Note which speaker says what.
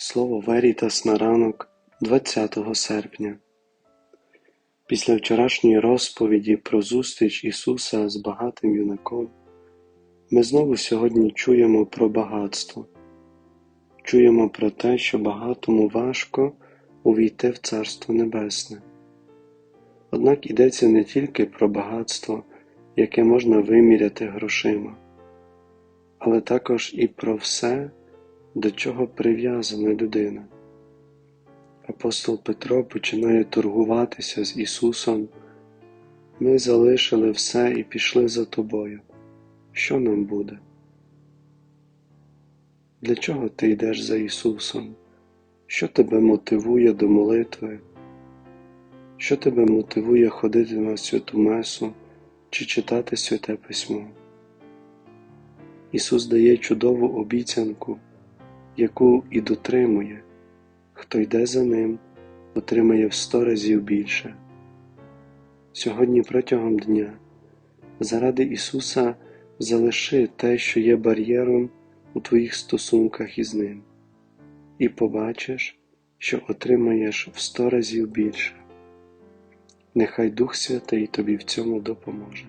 Speaker 1: Слово Верітас на ранок 20 серпня. Після вчорашньої розповіді про зустріч Ісуса з багатим юнаком, ми знову сьогодні чуємо про багатство, чуємо про те, що багатому важко увійти в Царство Небесне. Однак йдеться не тільки про багатство, яке можна виміряти грошима, але також і про все, до чого прив'язана людина. Апостол Петро починає торгуватися з Ісусом. Ми залишили все і пішли за тобою. Що нам буде? Для чого ти йдеш за Ісусом? Що тебе мотивує до молитви? Що тебе мотивує ходити на святу Месу чи читати святе письмо? Ісус дає чудову обіцянку, яку і дотримує. Хто йде за ним, отримає в сто разів більше. Сьогодні протягом дня заради Ісуса залиши те, що є бар'єром у твоїх стосунках із Ним, і побачиш, що отримаєш в сто разів більше. Нехай Дух Святий тобі в цьому допоможе.